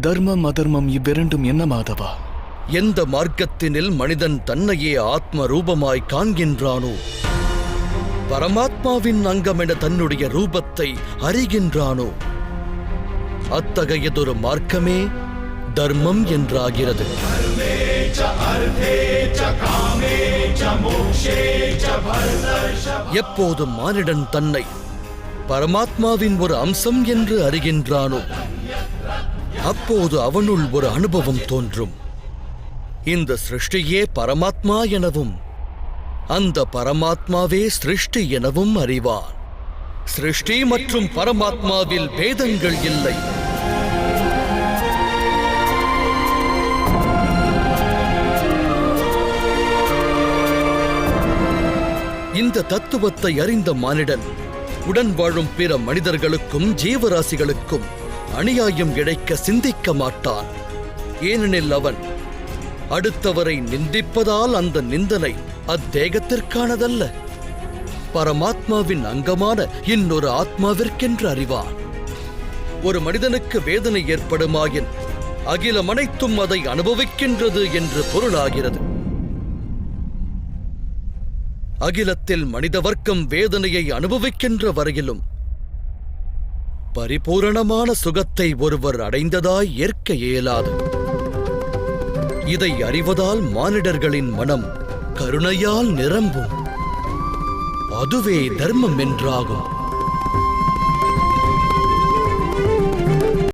தர்மம் அதர்மம் இவ்விரண்டும் என்ன மாதவா? எந்த மார்க்கத்தினில் மனிதன் தன்னையே ஆத்ம ரூபமாய் காண்கின்றானோ பரமாத்மாவின் அங்கமென தன்னுடைய ரூபத்தை அறிகின்றானோ அத்தகையதொரு மார்க்கமே தர்மம் என்றாகிறது. எப்போதும் மானிடன் தன்னை பரமாத்மாவின் ஒரு அம்சம் என்று அறிகின்றானோ அப்போது அவனுள் ஒரு அனுபவம் தோன்றும். இந்த சிருஷ்டியே பரமாத்மா எனவும் அந்த பரமாத்மாவே சிருஷ்டி எனவும் அறிவான். சிருஷ்டி மற்றும் பரமாத்மாவில் பேதங்கள் இல்லை. இந்த தத்துவத்தை அறிந்த மானிடன் உடன் வாழும் பிற மனிதர்களுக்கும் ஜீவராசிகளுக்கும் அநியாயம் இழைக்க சிந்திக்க மாட்டான். ஏனெனில் அவன் அடுத்தவரை நிந்திப்பதால் அந்த நிந்தனை அத்தேகத்திற்கானதல்ல. பரமாத்மாவின் அங்கமான இன்னொரு ஆத்மாவிற்கென்று அறிவான். ஒரு மனிதனுக்கு வேதனை ஏற்படுமாயின் அகிலம் அனைத்தும் அதை அனுபவிக்கின்றது என்று பொருளாகிறது. அகிலத்தில் மனித வர்க்கம் வேதனையை அனுபவிக்கின்ற வரையிலும் பரிபூரணமான சுகத்தை ஒருவர் அடைந்ததாய் ஏற்க இயலாது. இதை அறிவதால் மானிடர்களின் மனம் கருணையால் நிரம்பும். அதுவே தர்மம் என்றாகும்.